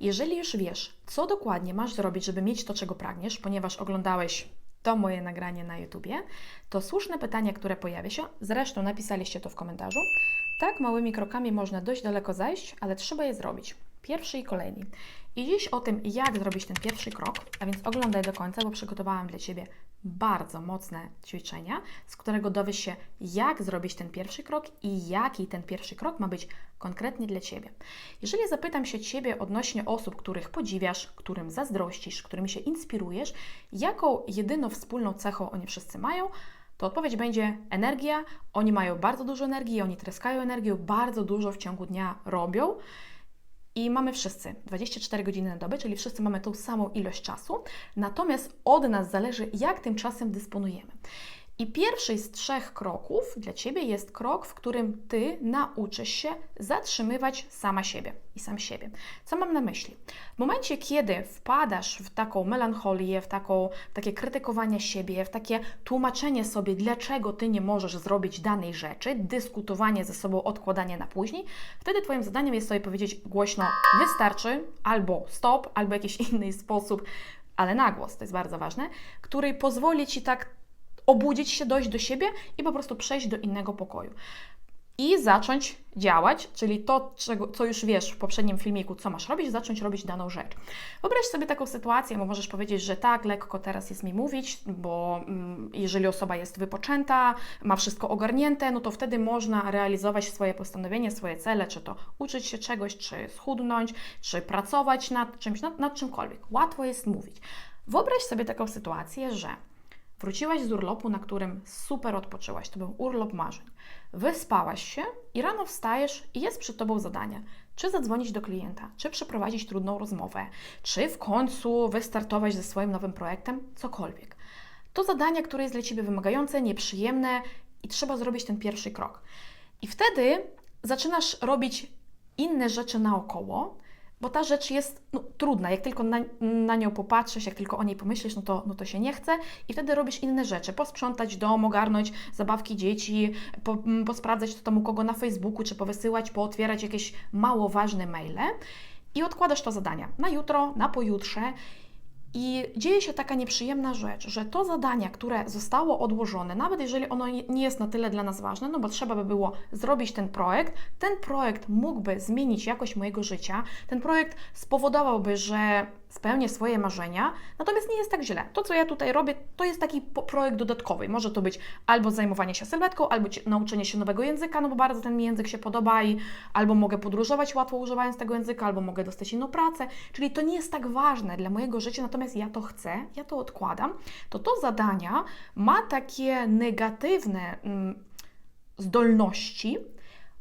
Jeżeli już wiesz, co dokładnie masz zrobić, żeby mieć to, czego pragniesz, ponieważ oglądałeś to moje nagranie na YouTubie, to słuszne pytanie, które pojawia się, zresztą napisaliście to w komentarzu, tak małymi krokami można dość daleko zajść, ale trzeba je zrobić. Pierwszy i kolejny. I dziś o tym, jak zrobić ten pierwszy krok, a więc oglądaj do końca, bo przygotowałam dla Ciebie bardzo mocne ćwiczenia, z którego dowiesz się, jak zrobić ten pierwszy krok i jaki ten pierwszy krok ma być konkretnie dla Ciebie. Jeżeli zapytam się Ciebie odnośnie osób, których podziwiasz, którym zazdrościsz, którymi się inspirujesz, jaką jedyną wspólną cechą oni wszyscy mają, to odpowiedź będzie energia. Oni mają bardzo dużo energii, oni tryskają energią, bardzo dużo w ciągu dnia robią. I mamy wszyscy 24 godziny na dobę, czyli wszyscy mamy tą samą ilość czasu, natomiast od nas zależy, jak tym czasem dysponujemy. I pierwszy z trzech kroków dla Ciebie jest krok, w którym Ty nauczysz się zatrzymywać sama siebie i sam siebie. Co mam na myśli? W momencie, kiedy wpadasz w taką melancholię, w, taką, w takie krytykowanie siebie, w takie tłumaczenie sobie, dlaczego Ty nie możesz zrobić danej rzeczy, dyskutowanie ze sobą, odkładanie na później, wtedy Twoim zadaniem jest sobie powiedzieć głośno wystarczy, albo stop, albo jakiś inny sposób, ale na głos, to jest bardzo ważne, który pozwoli Ci tak obudzić się, dojść do siebie i po prostu przejść do innego pokoju. I zacząć działać, czyli to, czego, co już wiesz w poprzednim filmiku, co masz robić, zacząć robić daną rzecz. Wyobraź sobie taką sytuację, bo możesz powiedzieć, że tak, lekko teraz jest mi mówić, bo mm, jeżeli osoba jest wypoczęta, ma wszystko ogarnięte, no to wtedy można realizować swoje postanowienie, swoje cele, czy to uczyć się czegoś, czy schudnąć, czy pracować nad czymś, nad, nad czymkolwiek. Łatwo jest mówić. Wyobraź sobie taką sytuację, że Wróciłaś z urlopu, na którym super odpoczyłaś. To był urlop marzeń. Wyspałaś się i rano wstajesz i jest przed tobą zadanie. Czy zadzwonić do klienta, czy przeprowadzić trudną rozmowę, czy w końcu wystartować ze swoim nowym projektem, cokolwiek. To zadanie, które jest dla ciebie wymagające, nieprzyjemne i trzeba zrobić ten pierwszy krok. I wtedy zaczynasz robić inne rzeczy naokoło, bo ta rzecz jest no, trudna. Jak tylko na, na, nią popatrzysz, jak tylko o niej pomyślisz, no to, no to się nie chce i wtedy robisz inne rzeczy. Posprzątać dom, ogarnąć zabawki dzieci, po, posprawdzać to tam u kogo na Facebooku, czy powysyłać, pootwierać jakieś mało ważne maile i odkładasz to zadania na jutro, na pojutrze i dzieje się taka nieprzyjemna rzecz, że to zadanie, które zostało odłożone, nawet jeżeli ono nie jest na tyle dla nas ważne, no bo trzeba by było zrobić ten projekt, ten projekt mógłby zmienić jakość mojego życia, ten projekt spowodowałby, że spełnię swoje marzenia, natomiast nie jest tak źle. To, co ja tutaj robię, to jest taki projekt dodatkowy. Może to być albo zajmowanie się sylwetką, albo nauczenie się nowego języka, no bo bardzo ten mi język się podoba i albo mogę podróżować łatwo używając tego języka, albo mogę dostać inną pracę, czyli to nie jest tak ważne dla mojego życia, natomiast ja to chcę, ja to odkładam, to to zadania ma takie negatywne mm, zdolności,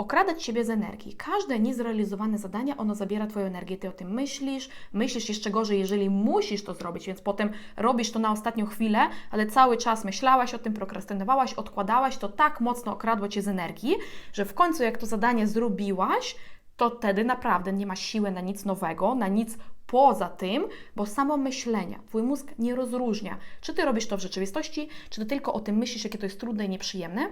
okradać siebie z energii. Każde niezrealizowane zadanie, ono zabiera Twoją energię. Ty o tym myślisz, myślisz jeszcze gorzej, jeżeli musisz to zrobić, więc potem robisz to na ostatnią chwilę, ale cały czas myślałaś o tym, prokrastynowałaś, odkładałaś, to tak mocno okradło Cię z energii, że w końcu jak to zadanie zrobiłaś, to wtedy naprawdę nie ma siły na nic nowego, na nic poza tym, bo samo myślenie, Twój mózg nie rozróżnia, czy Ty robisz to w rzeczywistości, czy Ty tylko o tym myślisz, jakie to jest trudne i nieprzyjemne,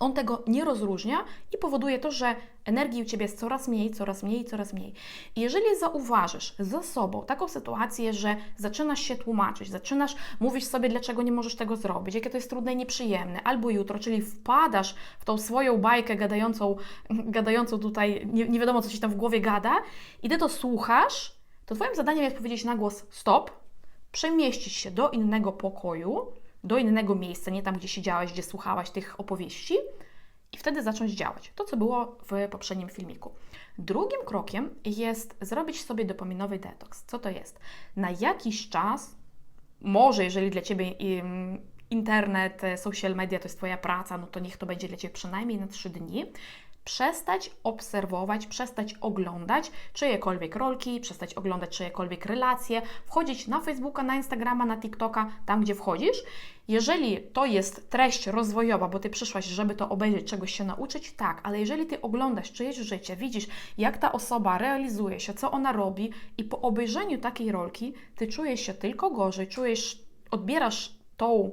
on tego nie rozróżnia i powoduje to, że energii u Ciebie jest coraz mniej, coraz mniej, coraz mniej. I jeżeli zauważysz za sobą taką sytuację, że zaczynasz się tłumaczyć, zaczynasz mówić sobie, dlaczego nie możesz tego zrobić, jakie to jest trudne i nieprzyjemne, albo jutro, czyli wpadasz w tą swoją bajkę gadającą, gadającą tutaj, nie, nie wiadomo, co Ci tam w głowie gada, i Ty to słuchasz, to Twoim zadaniem jest powiedzieć na głos stop, przemieścić się do innego pokoju, do innego miejsca, nie tam, gdzie siedziałaś, gdzie słuchałaś tych opowieści i wtedy zacząć działać. To, co było w poprzednim filmiku. Drugim krokiem jest zrobić sobie dopaminowy detoks. Co to jest? Na jakiś czas, może jeżeli dla Ciebie internet, social media to jest Twoja praca, no to niech to będzie dla Ciebie przynajmniej na 3 dni, przestać obserwować, przestać oglądać czyjekolwiek rolki, przestać oglądać czyjekolwiek relacje, wchodzić na Facebooka, na Instagrama, na TikToka, tam gdzie wchodzisz. Jeżeli to jest treść rozwojowa, bo Ty przyszłaś, żeby to obejrzeć, czegoś się nauczyć, tak, ale jeżeli Ty oglądasz czyjeś życie, widzisz, jak ta osoba realizuje się, co ona robi i po obejrzeniu takiej rolki Ty czujesz się tylko gorzej, czujesz, odbierasz tą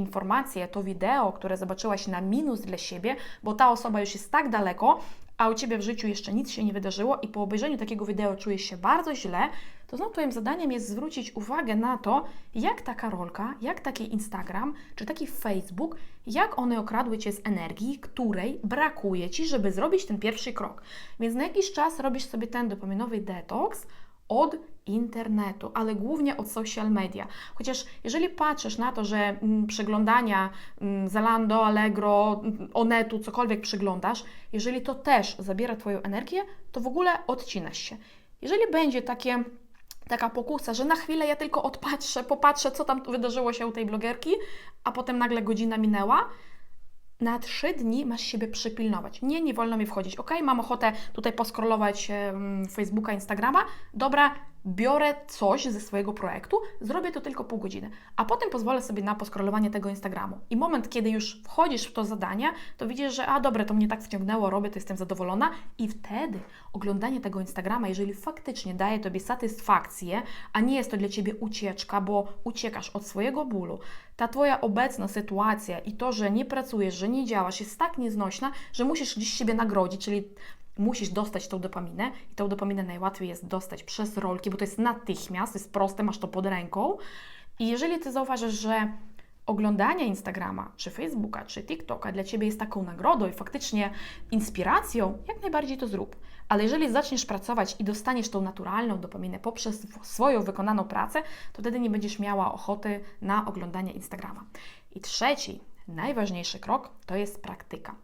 informację, to wideo, które zobaczyłaś na minus dla siebie, bo ta osoba już jest tak daleko, a u Ciebie w życiu jeszcze nic się nie wydarzyło i po obejrzeniu takiego wideo czujesz się bardzo źle, to znowu Twoim zadaniem jest zwrócić uwagę na to, jak ta Karolka, jak taki Instagram, czy taki Facebook, jak one okradły Cię z energii, której brakuje Ci, żeby zrobić ten pierwszy krok. Więc na jakiś czas robisz sobie ten dopaminowy detoks, od internetu, ale głównie od social media. Chociaż jeżeli patrzysz na to, że mm, przeglądania mm, Zalando, Allegro, mm, Onetu, cokolwiek przeglądasz, jeżeli to też zabiera Twoją energię, to w ogóle odcinasz się. Jeżeli będzie takie taka pokusa, że na chwilę ja tylko odpatrzę, popatrzę, co tam wydarzyło się u tej blogerki, a potem nagle godzina minęła, na trzy dni masz siebie przypilnować. Nie, nie wolno mi wchodzić. Ok, mam ochotę tutaj poskrolować Facebooka, Instagrama. Dobra, biorę coś ze swojego projektu, zrobię to tylko pół godziny, a potem pozwolę sobie na poskrolowanie tego Instagramu. I moment, kiedy już wchodzisz w to zadanie, to widzisz, że a dobra, to mnie tak wciągnęło, robię, to jestem zadowolona i wtedy oglądanie tego Instagrama, jeżeli faktycznie daje Tobie satysfakcję, a nie jest to dla Ciebie ucieczka, bo uciekasz od swojego bólu, ta Twoja obecna sytuacja i to, że nie pracujesz, że nie działasz, jest tak nieznośna, że musisz gdzieś siebie nagrodzić, czyli musisz dostać tą dopaminę i tą dopaminę najłatwiej jest dostać przez rolki, bo to jest natychmiast, jest proste, masz to pod ręką. I jeżeli Ty zauważysz, że oglądanie Instagrama, czy Facebooka, czy TikToka dla Ciebie jest taką nagrodą i faktycznie inspiracją, jak najbardziej to zrób. Ale jeżeli zaczniesz pracować i dostaniesz tą naturalną dopaminę poprzez swoją wykonaną pracę, to wtedy nie będziesz miała ochoty na oglądanie Instagrama. I trzeci, najważniejszy krok to jest praktyka.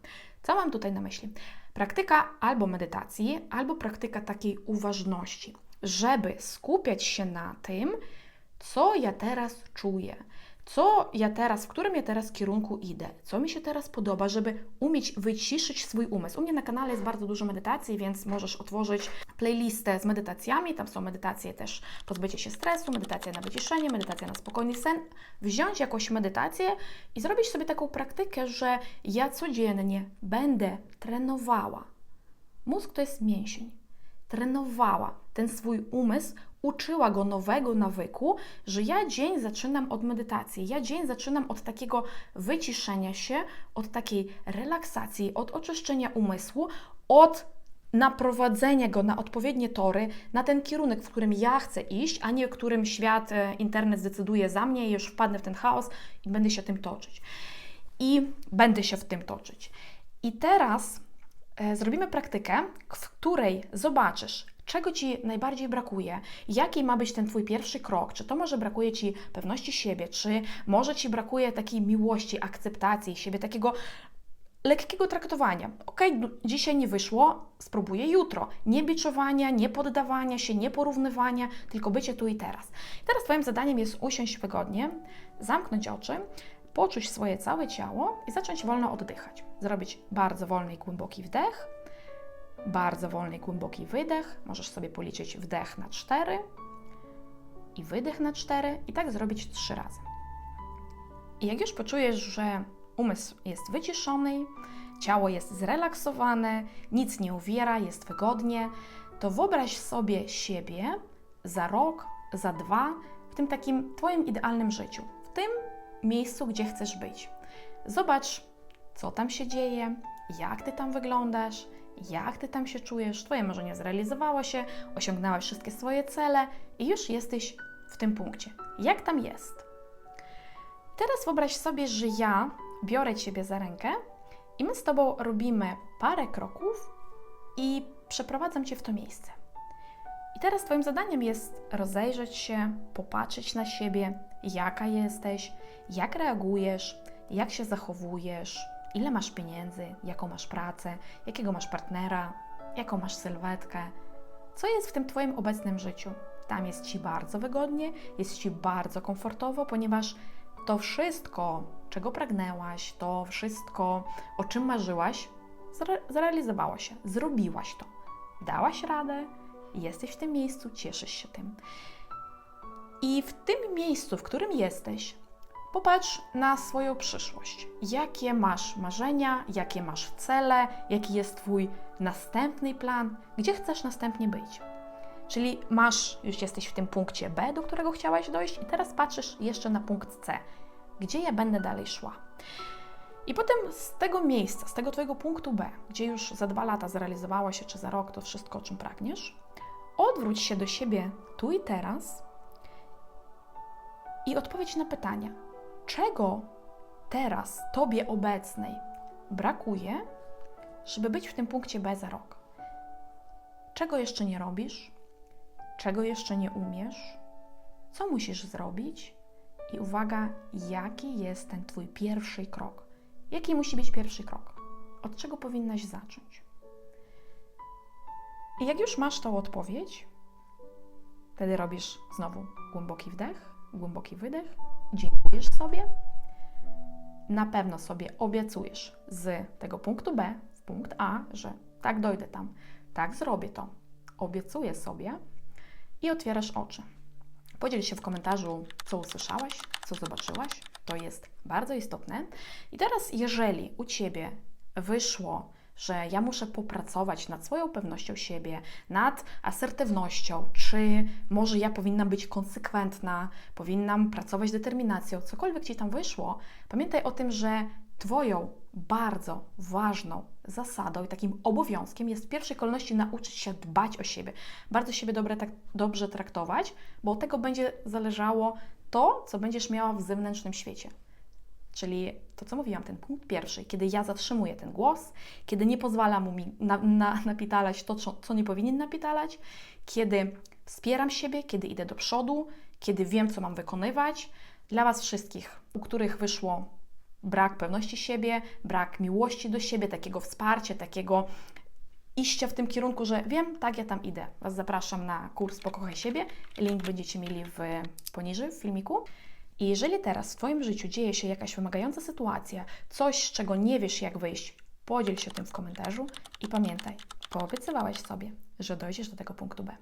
Co mam tutaj na myśli? Praktyka albo medytacji, albo praktyka takiej uważności, żeby skupiać się na tym, co ja teraz czuję, co ja teraz, w którym ja teraz kierunku idę, co mi się teraz podoba, żeby umieć wyciszyć swój umysł. U mnie na kanale jest bardzo dużo medytacji, więc możesz otworzyć playlistę z medytacjami. Tam są medytacje też pozbycie się stresu, medytacja na wyciszenie, medytacja na spokojny sen. Wziąć jakąś medytację i zrobić sobie taką praktykę, że ja codziennie będę trenowała. Mózg to jest mięsień. Trenowała ten swój umysł uczyła go nowego nawyku, że ja dzień zaczynam od medytacji, ja dzień zaczynam od takiego wyciszenia się, od takiej relaksacji, od oczyszczenia umysłu, od naprowadzenia go na odpowiednie tory, na ten kierunek, w którym ja chcę iść, a nie w którym świat, e, internet zdecyduje za mnie i już wpadnę w ten chaos i będę się tym toczyć. I będę się w tym toczyć. I teraz e, zrobimy praktykę, w której zobaczysz, czego Ci najbardziej brakuje, jaki ma być ten Twój pierwszy krok, czy to może brakuje Ci pewności siebie, czy może Ci brakuje takiej miłości, akceptacji siebie, takiego lekkiego traktowania. Ok, dzisiaj nie wyszło, spróbuję jutro. Nie biczowania, nie poddawania się, nie porównywania, tylko bycie tu i teraz. teraz Twoim zadaniem jest usiąść wygodnie, zamknąć oczy, poczuć swoje całe ciało i zacząć wolno oddychać. Zrobić bardzo wolny i głęboki wdech bardzo wolny i głęboki wydech. Możesz sobie policzyć wdech na 4 i wydech na 4 i tak zrobić 3 razy. I jak już poczujesz, że umysł jest wyciszony, ciało jest zrelaksowane, nic nie uwiera, jest wygodnie, to wyobraź sobie siebie za rok, za dwa w tym takim Twoim idealnym życiu, w tym miejscu, gdzie chcesz być. Zobacz, co tam się dzieje, jak Ty tam wyglądasz, jak ty tam się czujesz, twoje marzenie zrealizowało się, osiągnąłeś wszystkie swoje cele i już jesteś w tym punkcie. Jak tam jest? Teraz wyobraź sobie, że ja biorę ciebie za rękę i my z tobą robimy parę kroków i przeprowadzam cię w to miejsce. I teraz Twoim zadaniem jest rozejrzeć się, popatrzeć na siebie, jaka jesteś, jak reagujesz, jak się zachowujesz, ile masz pieniędzy, jaką masz pracę, jakiego masz partnera, jaką masz sylwetkę, co jest w tym Twoim obecnym życiu. Tam jest Ci bardzo wygodnie, jest Ci bardzo komfortowo, ponieważ to wszystko, czego pragnęłaś, to wszystko, o czym marzyłaś, zre zrealizowało się, zrobiłaś to. Dałaś radę, jesteś w tym miejscu, cieszysz się tym. I w tym miejscu, w którym jesteś, Popatrz na swoją przyszłość. Jakie masz marzenia, jakie masz cele, jaki jest Twój następny plan, gdzie chcesz następnie być. Czyli masz, już jesteś w tym punkcie B, do którego chciałaś dojść, i teraz patrzysz jeszcze na punkt C. Gdzie ja będę dalej szła? I potem z tego miejsca, z tego Twojego punktu B, gdzie już za dwa lata zrealizowało się, czy za rok to wszystko, o czym pragniesz, odwróć się do siebie tu i teraz i odpowiedź na pytania, czego teraz Tobie obecnej brakuje, żeby być w tym punkcie B za rok. Czego jeszcze nie robisz? Czego jeszcze nie umiesz? Co musisz zrobić? I uwaga, jaki jest ten Twój pierwszy krok? Jaki musi być pierwszy krok? Od czego powinnaś zacząć? I jak już masz tą odpowiedź, wtedy robisz znowu głęboki wdech, głęboki wydech, dziękujesz sobie. Na pewno sobie obiecujesz z tego punktu B w punkt A, że tak dojdę tam, tak zrobię to. Obiecuję sobie i otwierasz oczy. Podziel się w komentarzu, co usłyszałaś, co zobaczyłaś. To jest bardzo istotne. I teraz, jeżeli u Ciebie wyszło, że ja muszę popracować nad swoją pewnością siebie, nad asertywnością, czy może ja powinnam być konsekwentna, powinnam pracować determinacją, cokolwiek Ci tam wyszło, pamiętaj o tym, że Twoją bardzo ważną zasadą i takim obowiązkiem jest w pierwszej kolejności nauczyć się dbać o siebie, bardzo siebie dobre, tak, dobrze traktować, bo od tego będzie zależało to, co będziesz miała w zewnętrznym świecie. Czyli to, co mówiłam, ten punkt pierwszy, kiedy ja zatrzymuję ten głos, kiedy nie pozwalam mu na, na, napitalać to, co, co nie powinien napitalać, kiedy wspieram siebie, kiedy idę do przodu, kiedy wiem, co mam wykonywać. Dla Was wszystkich, u których wyszło brak pewności siebie, brak miłości do siebie, takiego wsparcia, takiego iścia w tym kierunku, że wiem, tak, ja tam idę. Was zapraszam na kurs Pokochaj siebie. Link będziecie mieli w poniżej w filmiku. I jeżeli teraz w Twoim życiu dzieje się jakaś wymagająca sytuacja, coś, z czego nie wiesz, jak wyjść, podziel się tym w komentarzu i pamiętaj, poobiecywałeś sobie, że dojdziesz do tego punktu B.